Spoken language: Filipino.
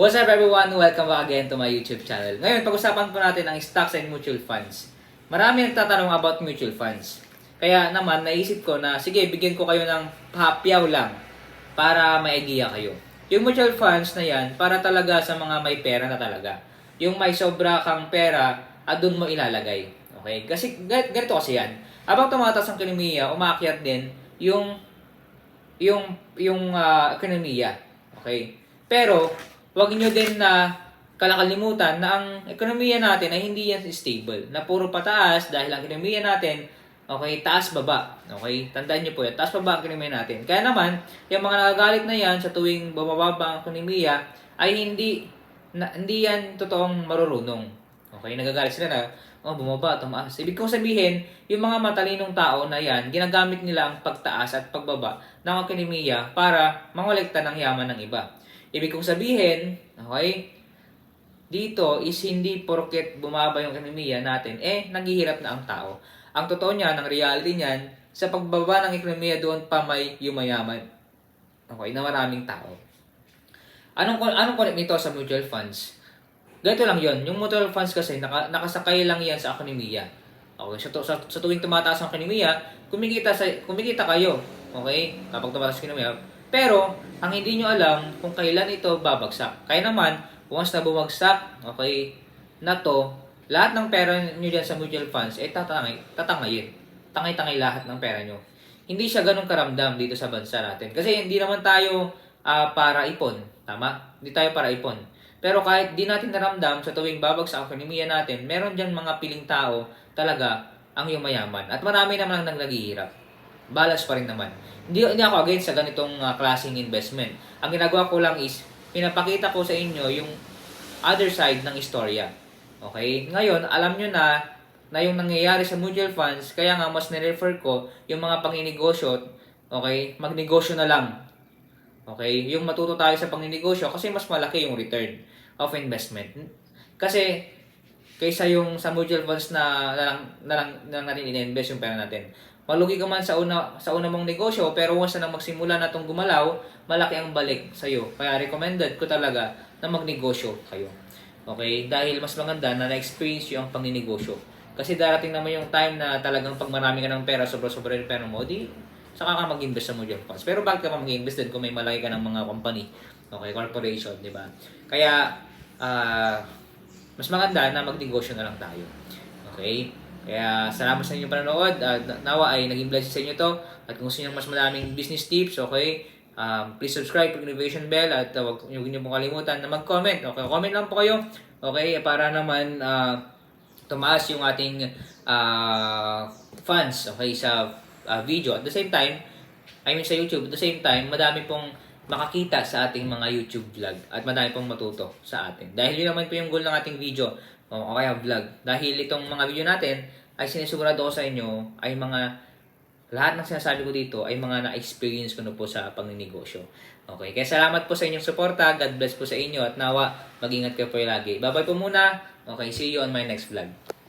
What's up everyone? Welcome back again to my YouTube channel. Ngayon, pag-usapan po natin ang stocks and mutual funds. Marami nagtatanong about mutual funds. Kaya naman, naisip ko na, sige, bigyan ko kayo ng hapyaw lang para idea kayo. Yung mutual funds na yan, para talaga sa mga may pera na talaga. Yung may sobra kang pera, at doon mo ilalagay. Okay? Kasi gan- ganito kasi yan. Habang tumataas ang ekonomiya, umakyat din yung yung yung ah, ekonomiya. Okay? Pero wag niyo din na kalakalimutan na ang ekonomiya natin ay hindi yan stable. Na puro pataas dahil ang ekonomiya natin Okay, taas baba. Okay? Tandaan niyo po yan. Taas baba ang ekonomiya natin. Kaya naman, yung mga nagagalit na yan sa tuwing bumababa ang ekonomiya ay hindi na, hindi yan totoong marurunong. Okay? Nagagalit sila na, oh, bumaba, tumaas. Ibig kong sabihin, yung mga matalinong tao na yan, ginagamit nila ang pagtaas at pagbaba ng ekonomiya para mangolekta ng yaman ng iba. Ibig kong sabihin, okay, dito is hindi porket bumaba yung ekonomiya natin, eh, naghihirap na ang tao. Ang totoo niyan, ang reality niyan, sa pagbaba ng ekonomiya doon pa may yumayaman. Okay, na maraming tao. Anong anong connect nito sa mutual funds? Ganito lang yon. Yung mutual funds kasi naka, nakasakay lang yan sa ekonomiya. Okay, sa, sa, sa tuwing tumataas ang ekonomiya, kumikita sa kumikita kayo. Okay? Kapag tumataas ang ekonomiya. Pero ang hindi nyo alam kung kailan ito babagsak. Kaya naman, once na bumagsak, okay, na to, lahat ng pera nyo dyan sa mutual funds, eh tatangay, tatangayin. Tangay-tangay lahat ng pera nyo. Hindi siya ganun karamdam dito sa bansa natin. Kasi hindi naman tayo ah, para ipon. Tama? Hindi tayo para ipon. Pero kahit di natin naramdam sa tuwing babagsak ang ekonomiya natin, meron dyan mga piling tao talaga ang yumayaman. At marami naman ang naghihirap. Balas pa rin naman. Hindi, hindi ako against sa ganitong ah, klaseng investment. Ang ginagawa ko lang is, pinapakita ko sa inyo yung other side ng istorya. Okay? Ngayon, alam nyo na na yung nangyayari sa mutual funds, kaya nga mas nirefer ko yung mga panginegosyo, okay, magnegosyo na lang. Okay? Yung matuto tayo sa panginegosyo kasi mas malaki yung return of investment. Kasi kaysa yung sa mutual funds na na lang, na natin in-invest yung pera natin. Malugi ka man sa una sa una mong negosyo pero once na magsimula na tong gumalaw, malaki ang balik sa iyo. Kaya recommended ko talaga na magnegosyo kayo. Okay? Dahil mas maganda na na-experience yung ang. Kasi darating naman yung time na talagang pag marami ka ng pera, sobra-sobra yung pera mo, di saka ka mag-invest sa mutual funds. Pero bakit ka pa mag-invest din kung may malaki ka ng mga company, okay, corporation, di ba? Kaya, ah, mas maganda na magnegosyo na lang tayo. Okay? Kaya, salamat sa inyong panonood. at nawa ay naging blessing sa inyo to. At kung gusto niyo mas maraming business tips, okay, um, please subscribe, click notification bell, at uh, huwag niyo niyo pong kalimutan na mag-comment. Okay, comment lang po kayo. Okay, para naman ah, tumaas yung ating ah, fans okay sa ah, video at the same time I mean sa YouTube at the same time madami pong makakita sa ating mga YouTube vlog at madami pong matuto sa atin dahil yun naman po yung goal ng ating video o kaya vlog dahil itong mga video natin ay sinisigurado ko sa inyo ay mga lahat ng sinasabi ko dito ay mga na-experience ko na po sa pagninegosyo. Okay, kaya salamat po sa inyong suporta. God bless po sa inyo at nawa mag-ingat kayo po lagi. Bye-bye po muna. Okay, see you on my next vlog.